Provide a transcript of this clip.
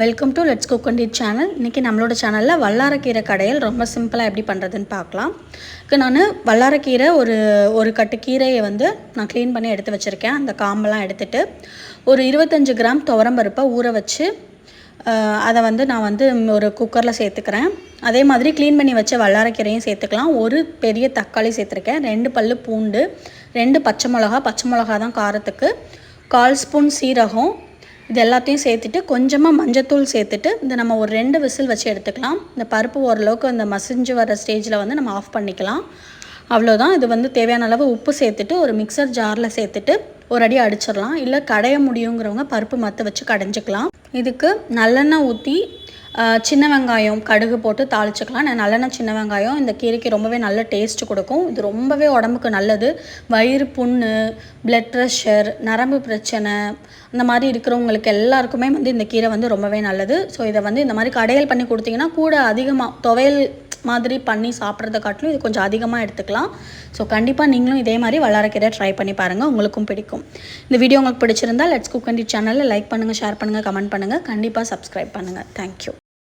Welcome to let's cook and channel இன்றைக்கி நம்மளோட சேனலில் வல்லாரக்கீரை கடையில் ரொம்ப சிம்பிளாக எப்படி பண்ணுறதுன்னு பார்க்கலாம். இப்போ நான் வல்லாரக்கீரை ஒரு ஒரு கட்டு கீரையை வந்து நான் க்ளீன் பண்ணி எடுத்து வச்சுருக்கேன். அந்த காம்பெல்லாம் எடுத்துட்டு ஒரு இருபத்தஞ்சு கிராம் துவரம்பருப்பை ஊற வச்சு அதை வந்து நான் வந்து ஒரு குக்கரில் சேர்த்துக்கிறேன். அதே மாதிரி க்ளீன் பண்ணி வச்ச வல்லாரக்கீரையும் சேர்த்துக்கலாம். ஒரு பெரிய தக்காளி சேர்த்துருக்கேன். ரெண்டு பல்லு பூண்டு ரெண்டு பச்சை மிளகா பச்சை மிளகா தான் காரத்துக்கு. கால் ஸ்பூன் சீரகம் இது எல்லாத்தையும் சேர்த்துட்டு கொஞ்சமாக மஞ்சத்தூள் சேர்த்துட்டு இந்த நம்ம ஒரு ரெண்டு விசில் வச்சு எடுத்துக்கலாம். இந்த பருப்பு ஓரளவுக்கு அந்த மசிஞ்சு வர ஸ்டேஜில் வந்து நம்ம ஆஃப் பண்ணிக்கலாம். அவ்வளோதான் இது வந்து தேவையான அளவு உப்பு சேர்த்துட்டு ஒரு மிக்சர் ஜாரில் சேர்த்துட்டு ஒரு அடி அடிச்சிடலாம். இல்லை கடைய முடியுங்கிறவங்க பருப்பு மற்ற வச்சு கடைஞ்சிக்கலாம். இதுக்கு நல்லெண்ணெய் ஊற்றி சின்ன வெங்காயம் கடுகு போட்டு தாளிச்சுக்கலாம். நான் நல்லெண்ணெய் சின்ன வெங்காயம் இந்த கீரைக்கு ரொம்பவே நல்ல டேஸ்ட் கொடுக்கும். இது ரொம்பவே உடம்புக்கு நல்லது. வயிறு புண்ணு பிளட் ப்ரெஷர் நரம்பு பிரச்சனை அந்த மாதிரி இருக்கிறவங்களுக்கு எல்லாருக்குமே வந்து இந்த கீரை வந்து ரொம்பவே நல்லது. ஸோ இதை வந்து இந்த மாதிரி கடையல் பண்ணி கொடுத்தீங்கன்னா கூட அதிகமாக துவையல் மாதிரி பண்ணி சாப்பிட்றத காட்டிலும் இது கொஞ்சம் அதிகமாக எடுத்துக்கலாம். ஸோ கண்டிப்பாக நீங்களும் இதே மாதிரி வளரக்கீரை ட்ரை பண்ணி பாருங்கள் உங்களுக்கும் பிடிக்கும். இந்த வீடியோ உங்களுக்கு பிடிச்சிருந்தா லெட்ஸ் குக் அண்ட் சேனலில் லைக் பண்ணுங்கள் ஷேர் பண்ணுங்கள் கமெண்ட் பண்ணுங்கள் கண்டிப்பாக சப்ஸ்கிரைப் பண்ணுங்கள் தேங்க்யூ